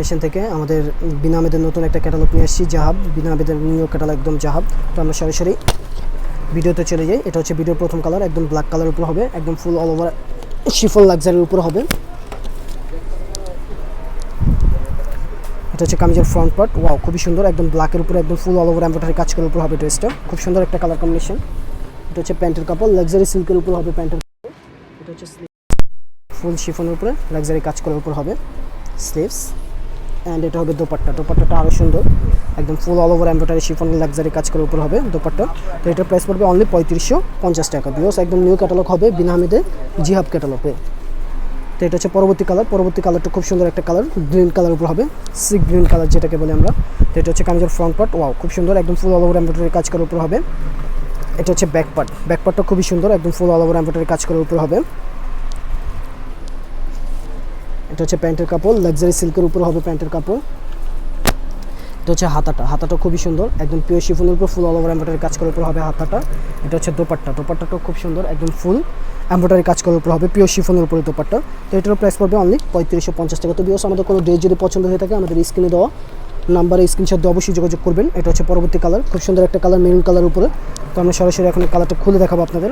Fashion থেকে আমাদের বিনা আমেদের নতুন একটা ক্যাটালগ নিয়ে এসেছি জাহাব। বিনা আমেদের নিউ ক্যাটালগ একদম জাহাব। তো আমরা সরাসরি ভিডিওতে চলে যাই। এটা হচ্ছে ভিডিওর প্রথম কালার একদম ব্ল্যাক কালারের উপর হবে, একদম ফুল অল ওভার শিফল লাক্সারির উপর হবে। এটা হচ্ছে কামিজের ফ্রন্ট পার্ট ওয়াও খুবই সুন্দর, একদম ব্ল্যাকের উপরে, একদম ফুল অল ওভার এমব্রয়ডারি কাজ করার উপর হবে ড্রেসটা খুব সুন্দর একটা কালার কম্বিনেশন এটা হচ্ছে প্যান্টের কাপড় লাক্সারি সিল্কের উপর হবে প্যান্টের এটা হচ্ছে ফুল শিফনের উপরে লাক্সারি কাজ করার উপর হবে। স্লিভস অ্যান্ড এটা হবে দোপাট্টা। দোপাট্টাটা আরও সুন্দর। একদম full all over embroidery chiffon luxury কাজ করার উপর হবে দোপাট্টা। তো এটার প্রাইস পড়বে অনলি পঁয়ত্রিশশো পঞ্চাশ টাকা। বিকজ একদম নিউ ক্যাটালগ হবে বিনা হামিদে জিহাব ক্যাটালগে তো এটা হচ্ছে পরবর্তী কালার পরবর্তী কালারটা খুব সুন্দর একটা কালার গ্রিন কালার উপর হবে। সিক গ্রিন কালার যেটাকে বলি আমরা। তো এটা হচ্ছে কামিজের ফ্রন্ট পার্ট ওয়াও খুব সুন্দর। একদম ফুল অল ওভার এমব্রয়ডারি কাজ করার উপর হবে। এটা হচ্ছে ব্যাক পার্ট ব্যাক পার্টটা খুবই সুন্দর। একদম ফুল অল ওভার এমব্রয়ডারি কাজ করার উপর হবে। এটা হচ্ছে প্যান্টের কাপড় লাক্সারি সিল্কের উপর হবে প্যান্টের কাপড়। এটা হচ্ছে হাতাটা হাতাটা খুবই সুন্দর, একদম পিওর শিফনের উপর ফুল অল ওভার এমব্রয়ডারি কাজ করার উপর হবে হাতাটা। এটা হচ্ছে দোপাট্টা, দোপাট্টাটাও খুব সুন্দর, একদম ফুল এমব্রয়ডারি কাজ করার উপর হবে পিওর শিফনের উপরে দোপাট্টা। তো এটার প্রাইস পড়বে অনলি পঁয়ত্রিশশো পঞ্চাশ টাকা। তো বিকজ আমাদের কোনো ড্রেস যদি পছন্দ হয়ে থাকে, আমাদের স্ক্রিনে দেওয়া নাম্বারে স্ক্রিনশট দিয়ে অবশ্যই যোগাযোগ করবেন। এটা হচ্ছে পরবর্তী কালার খুব সুন্দর একটা কালার মেরুন কালার উপরে। তো আমরা সরাসরি এখন কালারটা খুলে দেখাবো আপনাদের।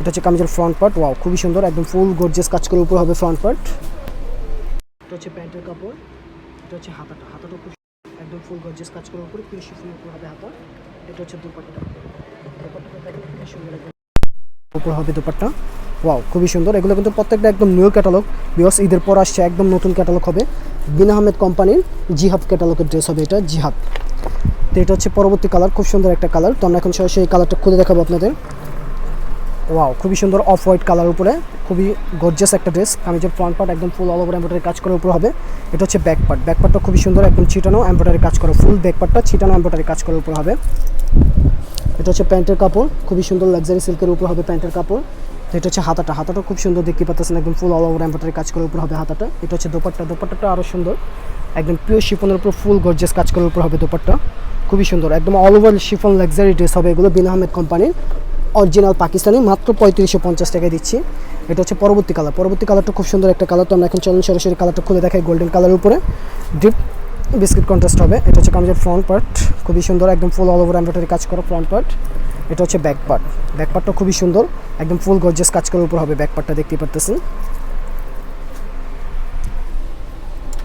এটা হচ্ছে কামিজের ফ্রন্ট পার্ট ওয়াও খুবই সুন্দর, একদম ফুল গর্জিয়াস কাজ করার উপর হবে ফ্রন্ট পার্ট এটা হচ্ছে প্যান্টের কাপড়, এটা হচ্ছে হাতাটা হাতাটা খুব একদম ফুল গর্জিয়াস কাজ করার উপরে পিওর শিফনের উপর হবে হাতা, এটা হচ্ছে দুপাট্টা উপর হবে দুপাট্টা। ওয়াও খুবই সুন্দর। এগুলো কিন্তু প্রত্যেকটা একদম নিউ ক্যাটালগ বিকজ ঈদের পর আসছে একদম নতুন ক্যাটালগ হবে। বিন আহমেদ কোম্পানির জিহাব ক্যাটালগের ড্রেস হবে এটা জিহাব তো এটা হচ্ছে পরবর্তী কালার খুব সুন্দর একটা কালার তো আমরা এখন সরাসরি এই কালারটা খুলে দেখাবো আপনাদের। ওয়াও খুবই সুন্দর অফ হোয়াইট কালার উপরে, খুবই গর্জিয়াস একটা ড্রেস কামিজের ফ্রন্ট পার্ট একদম ফুল অল ওভার এমব্রয়ডারি কাজ করার উপর হবে। এটা হচ্ছে ব্যাক পার্ট ব্যাক পার্টটা খুবই সুন্দর, একদম ছিটানো এমব্রয়ডারি কাজ করা। ফুল ব্যাক পার্টটা ছিটানো এমব্রয়ডারি কাজ করার উপর হবে। এটা হচ্ছে প্যান্টের কাপড়, খুবই সুন্দর লাক্সারি সিল্কের উপর হবে প্যান্টের কাপড়। তো এটা হচ্ছে হাতাটা। হাতাটা খুব সুন্দর দেখতে পাচ্ছেন, একদম ফুল অল ওভার এমব্রয়ডারি কাজ করার উপর হবে হাতাটা। এটা হচ্ছে দোপাট্টা। দোপাট্টাটা আরও সুন্দর। একদম পিওর শিফনের উপর ফুল গর্জিয়াস কাজ করার উপর হবে দোপাট্টা। খুবই সুন্দর। একদম all over chiffon luxury dress হবে এগুলো বিন আহমেদ কোম্পানির অরিজিনাল পাকিস্তানি, মাত্র পঁয়ত্রিশশো পঞ্চাশ টাকায় দিচ্ছি। এটা হচ্ছে পরবর্তী কালার। পরবর্তী কালারটা খুব সুন্দর একটা কালার। তো আমরা এখন চলুন সরাসরি কালারটা খুলে দেখাই গোল্ডেন কালারের উপরে। ডিপ বিস্কিট কন্ট্রাস্ট হবে। এটা হচ্ছে কামিজের ফ্রন্ট পার্ট খুবই সুন্দর, একদম ফুল অল ওভার এমব্রয়ডারি কাজ করা ফ্রন্ট পার্ট এটা হচ্ছে ব্যাক পার্ট ব্যাক পার্টটা খুবই সুন্দর, একদম ফুল গর্জিয়াস কাজ করার উপর হবে ব্যাক পার্টটা দেখতে পারতেছেন।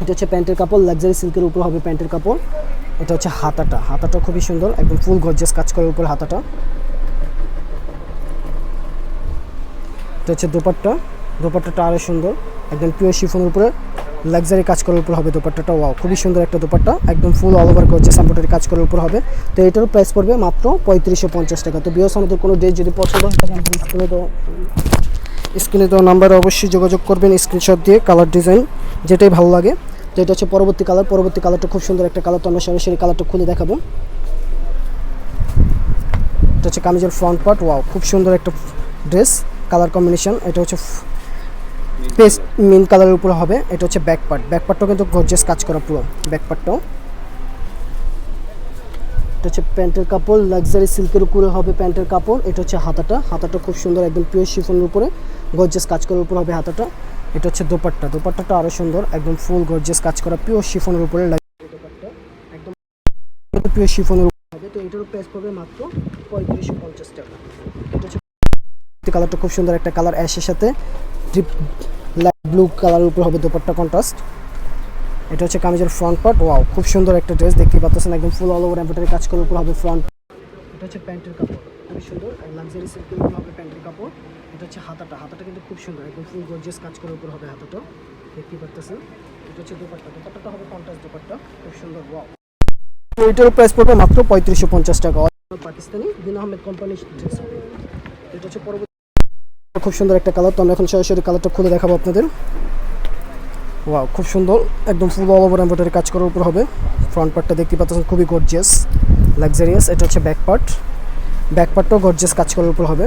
এটা হচ্ছে প্যান্টের কাপড় লাক্সারি সিল্কের উপর হবে প্যান্টের কাপড়। এটা হচ্ছে হাতাটা। হাতাটা খুবই সুন্দর, একদম ফুল গর্জিয়াস কাজ করার উপর হাতাটা। এটা হচ্ছে দোপাট্টা। দোপাট্টাটা আরও সুন্দর। একদম পিওর শিফনের উপরে লাক্সারি কাজ করার উপর হবে দোপাট্টাটা। ওয়াও খুবই সুন্দর একটা দোপাট্টা। একদম ফুল অল ওভার করছে এমব্রয়ডারি কাজ করার উপর হবে। তো এটার প্রাইস পড়বে মাত্র পঁয়ত্রিশশো পঞ্চাশ টাকা। তো বিয়স আমাদের কোনো ড্রেস যদি পছন্দ হয় স্ক্রিনে তো স্ক্রিনে তো নাম্বারে অবশ্যই যোগাযোগ করবেন স্ক্রিনশট দিয়ে কালার ডিজাইন যেটাই ভালো লাগে। তো এটা হচ্ছে পরবর্তী কালার পরবর্তী কালারটা খুব সুন্দর একটা কালার তো আমরা সরাসরি কালারটা খুলে দেখাবো। এটা হচ্ছে কামিজের ফ্রন্ট পার্ট ওয়াও খুব সুন্দর একটা ড্রেস কালার কম্বিনেশন এটা হচ্ছে পেস্ট মিন কালারের উপরে হবে, এটা হচ্ছে ব্যাক পার্ট ব্যাক পার্টটাও কিন্তু গর্জিয়াস কাজ করা পুরো ব্যাক পার্টটাও এটা হচ্ছে প্যান্টের কাপড় লাক্সারি সিল্কের উপরে হবে প্যান্টের কাপড়, এটা হচ্ছে হাতাটা। হাতাটা খুব সুন্দর, একদম পিওর শিফনের উপরে। গর্জিয়াস কাজ করার উপর হবে হাতাটা। এটা হচ্ছে দোপাট্টা। দোপাট্টাটা আরও সুন্দর, একদম ফুল গর্জিয়াস কাজ করা পিওর শিফনের উপরে একদম পিওর শিফনের উপরে হবে। তো এটার প্রাইস পড়বে মাত্র পঁয়ত্রিশশো পঞ্চাশ টাকা। কালারটা খুব সুন্দর একটা কালার অ্যাশের সাথে। ডিপ লাইট ব্লু কালারের উপর হবে দোপাট্টা কন্ট্রাস্ট এটা হচ্ছে কামিজের ফ্রন্ট পার্ট ওয়াও খুব সুন্দর একটা ড্রেস দেখতে পাচ্ছেন একদম ফুল অল ওভার এমব্রয়ডারি কাজ করার উপর হবে ফ্রন্ট এটা হচ্ছে প্যান্টের কাপড়, খুবই সুন্দর। আর লাক্সারি সিল্কের উপর হবে প্যান্টের কাপড়। এটা হচ্ছে হাতাটা। হাতাটা কিন্তু খুব সুন্দর, একদম ফুল গর্জিয়াস কাজ করার উপর হবে হাতাটা। দেখতে পাচ্ছেন। এটা হচ্ছে দোপাট্টা। দোপাট্টাটা হবে কন্ট্রাস্ট দোপাট্টা। খুব সুন্দর ওয়াও এটার প্রাইস পড়বে মাত্র পঁয়ত্রিশশো পঞ্চাশ টাকা। পাকিস্তানি দিন আহমেদ কোম্পানির ড্রেস এটা হচ্ছে পরবর্তী খুব সুন্দর একটা কালার তো আমরা এখন সরাসরি কালারটা খুলে দেখাবো আপনাদের। ওয়াও খুব সুন্দর। একদম ফুল অল ওভার এমব্রয়ডারি কাজ করার উপর হবে। ফ্রন্ট পার্টটা দেখতে পাচ্ছেন, খুবই গর্জিয়াস লাক্সারিয়াস এটা হচ্ছে ব্যাক পার্ট ব্যাক পার্টটাও গর্জিয়াস কাজ করার উপর হবে।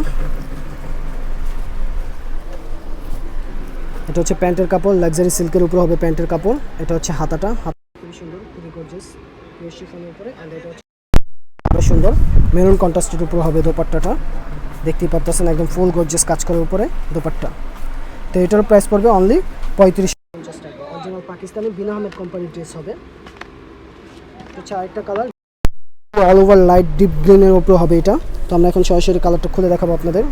এটা হচ্ছে প্যান্টের কাপড় লাক্সারি সিল্কের উপর হবে প্যান্টের কাপড়। এটা হচ্ছে হাতাটা। হাতা খুবই সুন্দর, খুবই গর্জিয়াস উপরে। এটা হচ্ছে সুন্দর। মেরুন কন্ট্রাস্টের উপর হবে দোপাট্টাটা। দেখতেই পাচ্ছেন একদম ফুল গর্জিয়াস কাজ করার উপরে দোপাট্টা। তো এটার প্রাইস পড়বে অনলি পঁয়ত্রিশ পঞ্চাশ টাকা। অরিজিনাল পাকিস্তানি বিন আহমেদ কোম্পানির ড্রেস হবে। হচ্ছে আরেকটা colour all over light deep গ্রিনের উপরে হবে এটা। তো আমরা এখন সরাসরি কালারটা খুলে দেখাবো আপনাদের।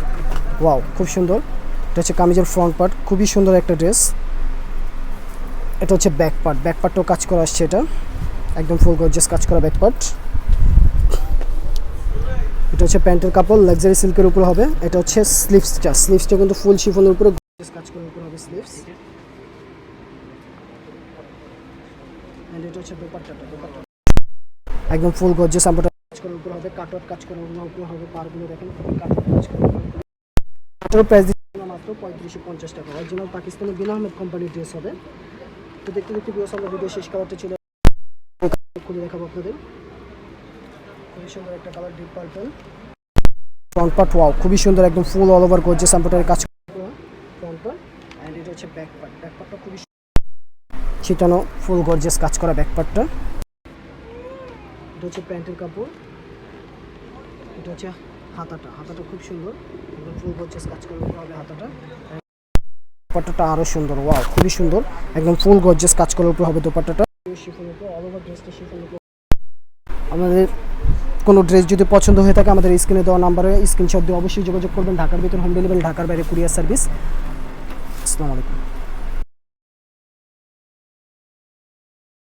ওয়াও খুব সুন্দর। এটা হচ্ছে কামিজের ফ্রন্ট পার্ট খুবই সুন্দর একটা ড্রেস এটা হচ্ছে ব্যাক পার্ট ব্যাক পার্টটাও কাজ করা আসছে এটা। একদম ফুল গর্জিয়াস কাজ করা ব্যাক পার্ট এটা হচ্ছে প্যান্টের কাপড় লাক্সারি সিল্কের উপর হবে। এটা হচ্ছে স্লিভসটা স্লিভসটা কিন্তু ফুল শিফনের উপরে কাজ করার উপর হবে স্লিভস এন্ড এটা হচ্ছে দোপাট্টাটা, দোপাট্টা। একদম ফুল গর্জিয়াস আমরাটা কাজ করার উপর হবে কাটওয়ার্ক কাজ করার উপর হবে পারগুলো দেখেন, খুবই কাটওয়ার্ক কাজ করার উপর প্রাইস মাত্র পঁয়ত্রিশশো পঞ্চাশ টাকা। অরিজিনাল পাকিস্তানি বিন আহমেদ কোম্পানির ড্রেস হবে। তো দেখতে দেখতে বিয়স আমরা ভিডিও শেষ কালারটা চলে খুলে দেখাবো আপনাদের। খুবই সুন্দর একটা colour deep purple front part wow খুবই সুন্দর একদম full all over gorgeous embroidery কাজ। ফ্রন্ট পার্ট এন্ড এটা হচ্ছে ব্যাক পার্ট ব্যাক পার্টটা খুবই ছিটানো ফুল গর্জিয়াস কাজ করা ব্যাক পার্টটা এটা হচ্ছে প্যান্টের কাপড়। এটা হচ্ছে হাতাটা। হাতাটা খুব সুন্দর। একদম ফুল গর্জিয়াস কাজ করা হবে হাতাটা। দোপাট্টাটা আরও সুন্দর ওয়াও খুবই সুন্দর। একদম ফুল গর্জিয়াস কাজ করার উপর হবে দোপাট্টাটা। শিফনের উপর অল ওভার ড্রেসটা শিফনের উপর। আমাদের কোনো ড্রেস যদি পছন্দ হয়ে থাকে, আমাদের স্ক্রিনে দেওয়া নাম্বারে স্ক্রিনশট দিয়ে অবশ্যই যোগাযোগ করবেন। ঢাকার ভিতর হোম ডেলিভারি ঢাকার বাইরে কুরিয়ার সার্ভিস আসসালামু আলাইকুম।